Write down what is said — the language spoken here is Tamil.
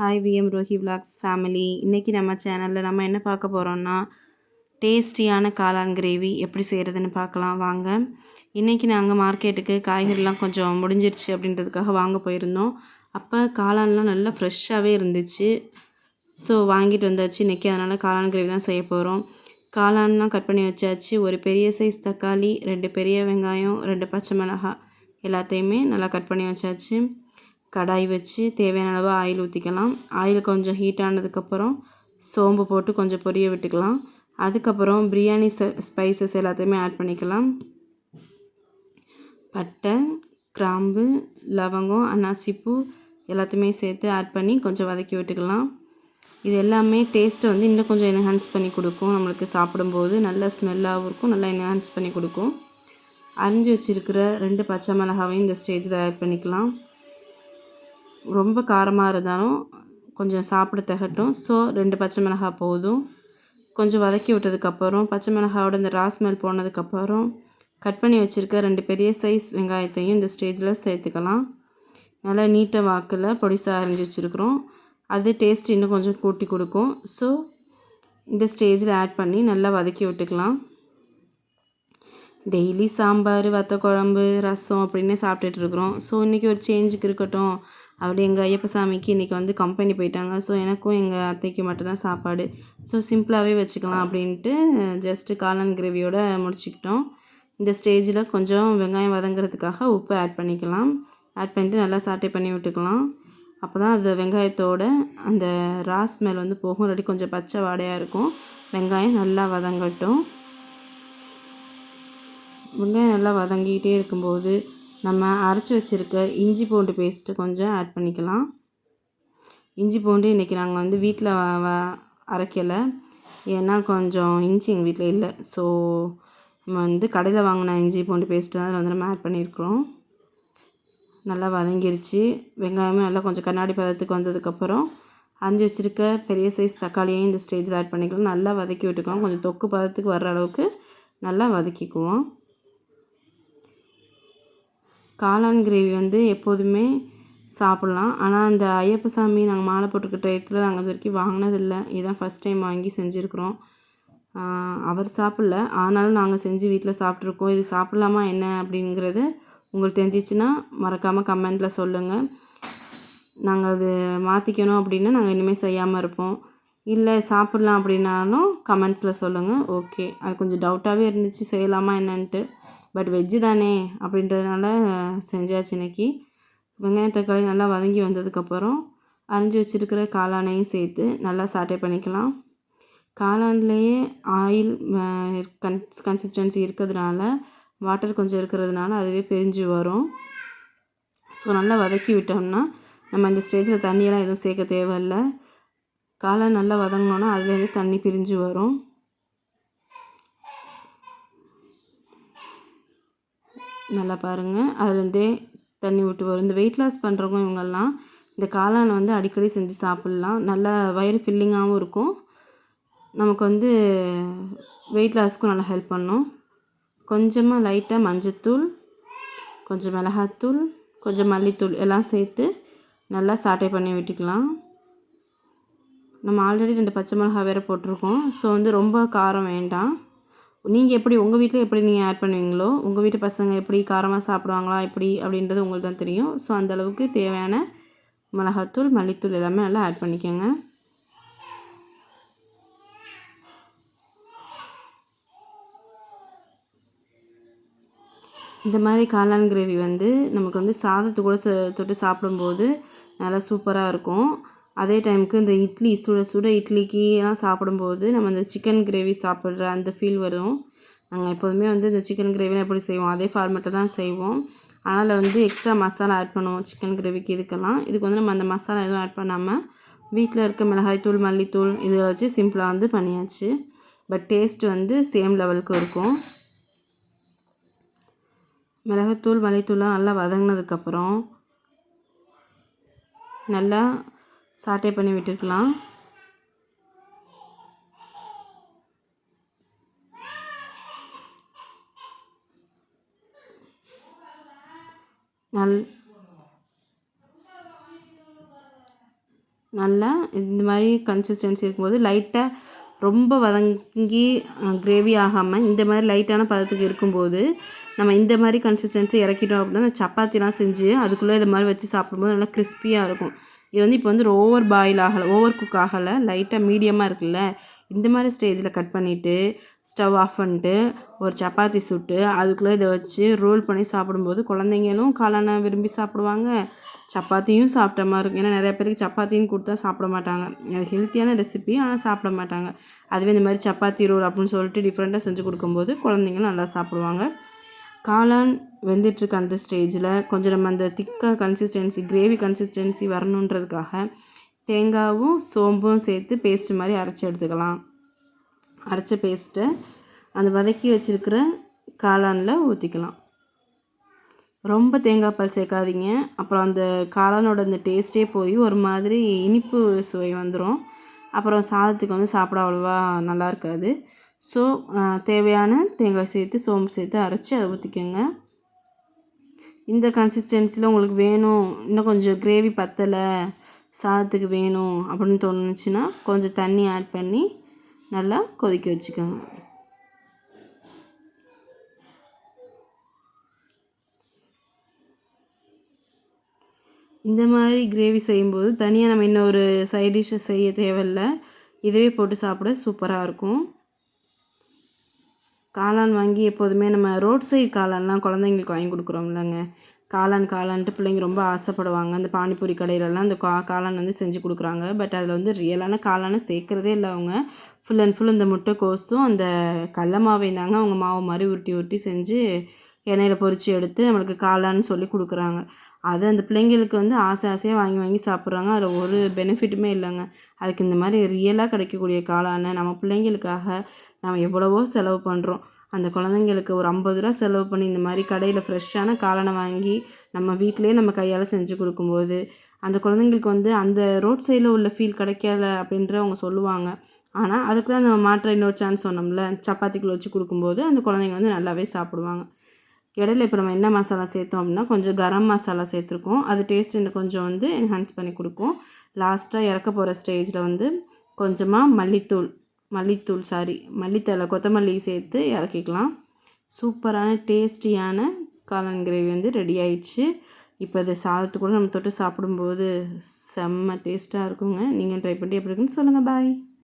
Hi VM Rohi vlogs family இன்றைக்கி நம்ம சேனலில் நம்ம என்ன பார்க்க போகிறோம்னா டேஸ்டியான காளான் கிரேவி எப்படி செய்கிறதுன்னு பார்க்கலாம். வாங்க. இன்றைக்கி நாங்கள் மார்க்கெட்டுக்கு காய்கறிலாம் கொஞ்சம் முடிஞ்சிருச்சு அப்படின்றதுக்காக வாங்க போயிருந்தோம். அப்போ காளான்லாம் நல்லா ஃப்ரெஷ்ஷாகவே இருந்துச்சு. ஸோ வாங்கிட்டு வந்தாச்சு. இன்றைக்கி அதனால் காளான் கிரேவி தான் செய்ய போகிறோம் காளான்லாம் கட் பண்ணி வச்சாச்சு. ஒரு பெரிய சைஸ் தக்காளி ரெண்டு பெரிய வெங்காயம் ரெண்டு பச்சை மிளகாய் எல்லாத்தையுமே நல்லா கட் பண்ணி வச்சாச்சு. கடாய் வச்சு தேவையான அளவு ஆயில் ஊற்றிக்கலாம் ஆயில் கொஞ்சம் ஹீட் ஆனதுக்கப்புறம் சோம்பு போட்டு கொஞ்சம் பொரிய விட்டுக்கலாம். அதுக்கப்புறம் பிரியாணி ஸ்பைசஸ் எல்லாத்தையுமே ஆட் பண்ணிக்கலாம். பட்டை கிராம்பு லவங்கம் அன்னாசிப்பூ எல்லாத்தையுமே சேர்த்து ஆட் பண்ணி கொஞ்சம் வதக்கி விட்டுக்கலாம். இது எல்லாமே டேஸ்ட்டை வந்து இன்னும் கொஞ்சம் என்ஹான்ஸ் பண்ணி கொடுக்கும். நம்மளுக்கு சாப்பிடும்போது நல்ல ஸ்மெல்லாகவும் இருக்கும் நல்லா என்ஹான்ஸ் பண்ணி கொடுக்கும். அரிஞ்சு வச்சுருக்கிற ரெண்டு பச்சை மிளகாவையும் இந்த ஸ்டேஜில் ஆட் பண்ணிக்கலாம். ரொம்ப காரமாக இருந்தாலும் கொஞ்சம் சாப்பிட தகட்டும். ஸோ ரெண்டு பச்சை மிளகாய் போதும். கொஞ்சம் வதக்கி விட்டதுக்கப்புறம் பச்சை மிளகாவோட இந்த ராஸ்மெல் போனதுக்கப்புறம் கட் பண்ணி வச்சுருக்க ரெண்டு பெரிய சைஸ் வெங்காயத்தையும் இந்த ஸ்டேஜில் சேர்த்துக்கலாம். நல்லா நீட்டை வாக்கில் பொடிசாக அரிஞ்சு வச்சுருக்குறோம். அது டேஸ்ட் இன்னும் கொஞ்சம் கூட்டி கொடுக்கும். ஸோ இந்த ஸ்டேஜில் ஆட் பண்ணி நல்லா வதக்கி விட்டுக்கலாம். டெய்லி சாம்பார் வத்த குழம்பு ரசம் அப்படின்னு சாப்பிட்டுட்டு இருக்கிறோம். ஸோ இன்றைக்கி ஒரு சேஞ்சுக்கு இருக்கட்டும். அப்படி எங்கள் ஐயப்ப சாமிக்கு இன்றைக்கி வந்து கம்பெனி போயிட்டாங்க. ஸோ எனக்கும் எங்கள் அத்தைக்கு மட்டும்தான் சாப்பாடு. ஸோ சிம்பிளாகவே வச்சுக்கலாம் அப்படின்ட்டு ஜஸ்ட்டு காளான் கிரேவியோடு முடிச்சுக்கிட்டோம். இந்த ஸ்டேஜில் கொஞ்சம் வெங்காயம் வதங்குறதுக்காக உப்பு ஆட் பண்ணிக்கலாம். ஆட் பண்ணிட்டு நல்லா சாட்டை பண்ணி விட்டுக்கலாம். அப்போ தான் அது வெங்காயத்தோட அந்த ராஸ் ஸ்மெல் வந்து போகும். இல்லாட்டி கொஞ்சம் பச்சை வாடையாக இருக்கும். வெங்காயம் நல்லா வதங்கட்டும். வெங்காயம் நல்லா வதங்கிக்கிட்டே இருக்கும்போது நம்ம அரைச்சி வச்சுருக்க இஞ்சி பூண்டு பேஸ்ட்டு கொஞ்சம் ஆட் பண்ணிக்கலாம். இஞ்சி பூண்டு இன்றைக்கி நாங்கள் வந்து வீட்டில் அரைக்கலை. ஏன்னா கொஞ்சம் இஞ்சி எங்கள் வீட்டில் இல்லை. ஸோ நம்ம வந்து கடையில் வாங்கின இஞ்சி பூண்டு பேஸ்ட்டு தான் அதில் வந்து நம்ம ஆட் பண்ணியிருக்கிறோம் நல்லா வதங்கிருச்சு. வெங்காயமும் நல்லா கொஞ்சம் கண்ணாடி பதத்துக்கு வந்ததுக்கப்புறம் அஞ்சு வச்சுருக்க பெரிய சைஸ் தக்காளியையும் இந்த ஸ்டேஜில் ஆட் பண்ணிக்கலாம். நல்லா வதக்கி விட்டுக்கலாம். கொஞ்சம் தொக்கு பதத்துக்கு வர்ற அளவுக்கு நல்லா வதக்கிக்குவோம். காளான் கிரேவி வந்து எப்போதுமே சாப்பிட்லாம். ஆனால் அந்த ஐயப்ப சாமி நாங்கள் மாலை போட்டுக்கிட்ட இடத்துல நாங்கள் இது வரைக்கும் வாங்கினதில்லை. இதுதான் ஃபஸ்ட் டைம் வாங்கி செஞ்சுருக்குறோம். அவர் சாப்பிட்ல. ஆனாலும் நாங்கள் செஞ்சு வீட்டில் சாப்பிட்ருக்கோம் இது சாப்பிட்லாமா என்ன அப்படிங்கிறது உங்களுக்கு தெரிஞ்சிச்சுன்னா மறக்காமல் கமெண்ட்டில் சொல்லுங்கள் நாங்கள் அது மாற்றிக்கணும் அப்படின்னா நாங்கள் இனிமேல் செய்யாமல் இருப்போம். இல்லை சாப்பிட்லாம் அப்படின்னாலும் கமெண்ட்ஸில் சொல்லுங்கள் ஓகே அது கொஞ்சம் டவுட்டாகவே இருந்துச்சு. செய்யலாமா என்னன்ட்டு. பட் வெஜ்ஜு தானே அப்படின்றதுனால செஞ்சாச்சு இன்றைக்கி வெங்காயம் தக்காளி நல்லா வதங்கி வந்ததுக்கப்புறம் அரிஞ்சு வச்சுருக்கிற காளானையும் சேர்த்து நல்லா சாட்டை பண்ணிக்கலாம். காளான்லேயே ஆயில் கன் கன்சிஸ்டன்சி இருக்கிறதுனால வாட்டர் கொஞ்சம் இருக்கிறதுனால அதுவே பிரிஞ்சு வரும். ஸோ நல்லா வதக்கி விட்டோம்னா நம்ம இந்த ஸ்டேஜில் தண்ணியெல்லாம் எதுவும் சேர்க்க தேவையில்லை. காளான் நல்லா வதங்கினோன்னா அதுலேருந்து தண்ணி பிரிஞ்சு வரும். நல்லா பாருங்கள் அதுலேருந்தே தண்ணி விட்டு வரும். இந்த வெயிட் லாஸ் பண்ணுறவங்க இவங்கெல்லாம் இந்த காளான் வந்து அடிக்கடி செஞ்சு சாப்பிட்லாம். நல்லா வயிறு ஃபில்லிங்காகவும் இருக்கும். நமக்கு வந்து வெயிட் லாஸ்க்கும் நல்லா ஹெல்ப் பண்ணும். கொஞ்சமாக லைட்டாக மஞ்சத்தூள் கொஞ்சம் மிளகாத்தூள் கொஞ்சம் மல்லித்தூள் எல்லாம் சேர்த்து நல்லா சாட்டை பண்ணி விட்டுக்கலாம். நம்ம ஆல்ரெடி ரெண்டு பச்சை மிளகா வேறு போட்டிருக்கோம். ஸோ வந்து ரொம்ப காரம் வேண்டாம். நீங்கள் எப்படி உங்கள் வீட்டில் எப்படி நீங்கள் ஆட் பண்ணுவீங்களோ உங்கள் வீட்டு பசங்க எப்படி காரமாக சாப்பிடுவாங்களா எப்படி அப்படின்றது உங்களுக்கு தான் தெரியும் ஸோ அந்தளவுக்கு தேவையான மிளகாத்தூள் மல்லித்தூள் எல்லாமே நல்லா ஆட் பண்ணிக்கோங்க. இந்த மாதிரி காளான் கிரேவி வந்து நமக்கு வந்து சாதத்து கூட தொட்டு சாப்பிடும்போது நல்லா சூப்பராக இருக்கும். அதே டைமுக்கு இந்த இட்லி சுட சுட இட்லிக்கு எல்லாம் சாப்பிடும்போது நம்ம இந்த சிக்கன் கிரேவி சாப்பிட்ற அந்த ஃபீல் வரும். நாங்கள் எப்போதுமே வந்து இந்த சிக்கன் கிரேவிலாம் எப்படி செய்வோம்? அதே ஃபார்மெட்டை தான் செய்வோம். அதனால் வந்து எக்ஸ்ட்ரா மசாலா ஆட் பண்ணுவோம் சிக்கன் கிரேவிக்கு இதுக்கெல்லாம். இதுக்கு வந்து நம்ம அந்த மசாலா எதுவும் ஆட் பண்ணாமல் வீட்டில் இருக்க மிளகாய்த்தூள் மல்லித்தூள் இதை வச்சு சிம்பிளாக வந்து பண்ணியாச்சு. பட் டேஸ்ட் வந்து சேம் லெவலுக்கு இருக்கும். மிளகாத்தூள் மல்லித்தூள்லாம் நல்லா வதங்கினதுக்கப்புறம் நல்லா சாட்டை பண்ணி விட்டுருக்கலாம். நல் நல்லா இந்த மாதிரி கன்சிஸ்டன்சி இருக்கும்போது லைட்டாக ரொம்ப வதங்கி கிரேவி ஆகாமல் இந்த மாதிரி லைட்டான பதத்துக்கு இருக்கும்போது நம்ம இந்த மாதிரி கன்சிஸ்டன்சி இறக்கிட்டோம் அப்படின்னா சப்பாத்திலாம் செஞ்சு அதுக்குள்ளே இது மாதிரி வச்சு சாப்பிடும்போது நல்லா கிறிஸ்பியாக இருக்கும். இது வந்து இப்போ வந்து ஓவர் பாயில் ஆகலை ஓவர் குக் ஆகலை லைட்டாக மீடியமாக இருக்குல்ல இந்த மாதிரி ஸ்டேஜில் கட் பண்ணிவிட்டு ஸ்டவ் ஆஃப் பண்ணிட்டு ஒரு சப்பாத்தி சுட்டு அதுக்குள்ளே இதை வச்சு ரோல் பண்ணி சாப்பிடும்போது குழந்தைங்களும் காளானை விரும்பி சாப்பிடுவாங்க. சப்பாத்தியும் சாப்பிட்ட மாதிரி இருக்கும். ஏன்னா நிறைய பேருக்கு சப்பாத்தியும் கொடுத்தா சாப்பிட மாட்டாங்க. அது ஹெல்த்தியான ரெசிபி ஆனால் சாப்பிட மாட்டாங்க. அதுவே இந்த மாதிரி சப்பாத்தி ரோல் அப்படின்னு சொல்லிட்டு டிஃப்ரெண்ட்டாக செஞ்சு கொடுக்கும்போது குழந்தைங்களும் நல்லா சாப்பிடுவாங்க. காளான் வெந்துட்டுருக்க அந்த ஸ்டேஜில் கொஞ்சம் நம்ம அந்த திக்காக கன்சிஸ்டன்சி கிரேவி கன்சிஸ்டன்சி வரணுன்றதுக்காக தேங்காவும் சோம்பும் சேர்த்து பேஸ்ட் மாதிரி அரைச்சி எடுத்துக்கலாம். அரைச்ச பேஸ்ட்டை அந்த வதக்கி வச்சுருக்கிற காளானில் ஊற்றிக்கலாம் ரொம்ப தேங்காய் பால் சேர்க்காதீங்க. அப்புறம் அந்த காளானோட அந்த டேஸ்ட்டே போய் ஒரு மாதிரி இனிப்பு சுவை வந்துடும் அப்புறம் சாதத்துக்கு வந்து சாப்பிட அவ்வளோவா நல்லா இருக்காது. ஸோ தேவையான தேங்காய் சேர்த்து சோம்பு சேர்த்து அரைச்சி அதை ஊற்றிக்கோங்க இந்த கன்சிஸ்டன்சியில் உங்களுக்கு வேணும் இன்னும் கொஞ்சம் கிரேவி பத்தலை சாதத்துக்கு வேணும் அப்படின்னு தோணுச்சுன்னா கொஞ்சம் தண்ணி ஆட் பண்ணி நல்லா கொதிக்க வச்சுக்கோங்க. இந்த மாதிரி கிரேவி செய்யும்போது தனியாக நம்ம இன்னும் ஒரு சைட் டிஷ்ஷை செய்ய தேவையில்ல. இதுவே போட்டு சாப்பிட சூப்பராக இருக்கும். காளான் வாங்கி எப்போதுமே நம்ம ரோட் சைடு காளான்லாம் குழந்தைங்களுக்கு வாங்கி கொடுக்குறோம்லங்க. காளான் காளான்ட்டு பிள்ளைங்க ரொம்ப ஆசைப்படுவாங்க. அந்த பானிபூரி கடையிலலாம் அந்த கா காளான் வந்து செஞ்சு கொடுக்குறாங்க. பட் அதில் வந்து ரியலான காளானை சேர்க்குறதே இல்லை அவங்க. ஃபுல் அண்ட் ஃபுல் இந்த முட்டைக்கோஸும் அந்த கடல மாவையும் தாங்க அவங்க மாவு மாதிரி உருட்டி உருட்டி செஞ்சு எண்ணெயில் பொறிச்சு எடுத்து நம்மளுக்கு காளான்னு சொல்லி கொடுக்குறாங்க. அது அந்த பிள்ளைங்களுக்கு வந்து ஆசை ஆசையாக வாங்கி வாங்கி சாப்பிட்றாங்க. அதில் ஒரு பெனிஃபிட்டுமே இல்லைங்க. அதுக்கு இந்த மாதிரி ரியலாக கிடைக்கக்கூடிய காளானை நம்ம பிள்ளைங்களுக்காக நம்ம எவ்வளவோ செலவு பண்ணுறோம் அந்த குழந்தைங்களுக்கு ஒரு ஐம்பது ரூபா செலவு பண்ணி இந்த மாதிரி கடையில் ஃப்ரெஷ்ஷான காளானை வாங்கி நம்ம வீட்டிலே நம்ம கையால் செஞ்சு கொடுக்கும்போது அந்த குழந்தைங்களுக்கு வந்து அந்த ரோட் சைடில் உள்ள ஃபீல் கிடைக்கல அப்படின்ற அவங்க சொல்லுவாங்க. ஆனால் அதுக்கு தான் நம்ம மாற்ற இன்னொரு சான்ஸ் சொன்னோம்ல சப்பாத்திக்குள்ள வச்சு கொடுக்கும்போது அந்த குழந்தைங்க வந்து நல்லாவே சாப்பிடுவாங்க. இடையில இப்போ நம்ம என்ன மசாலா சேர்த்தோம் அப்படின்னா கொஞ்சம் கரம் மசாலா சேர்த்துருக்கோம். அது டேஸ்ட் இன்னும் கொஞ்சம் வந்து என்ஹான்ஸ் பண்ணி கொடுக்கும். லாஸ்ட்டாக இறக்க போகிற ஸ்டேஜில் வந்து கொஞ்சமாக மல்லித்தூள் மல்லித்தூள் சாரி மல்லித்தலை கொத்தமல்லி சேர்த்து இறக்கிக்கலாம். சூப்பரான டேஸ்டியான காளான் கிரேவி வந்து ரெடி ஆயிடுச்சு. இப்போ இதை சாதத்து கூட நம்ம தொட்டு சாப்பிடும்போது செம்ம டேஸ்ட்டாக இருக்குங்க. நீங்கள் ட்ரை பண்ணி எப்படி இருக்குன்னு சொல்லுங்கள் பாய்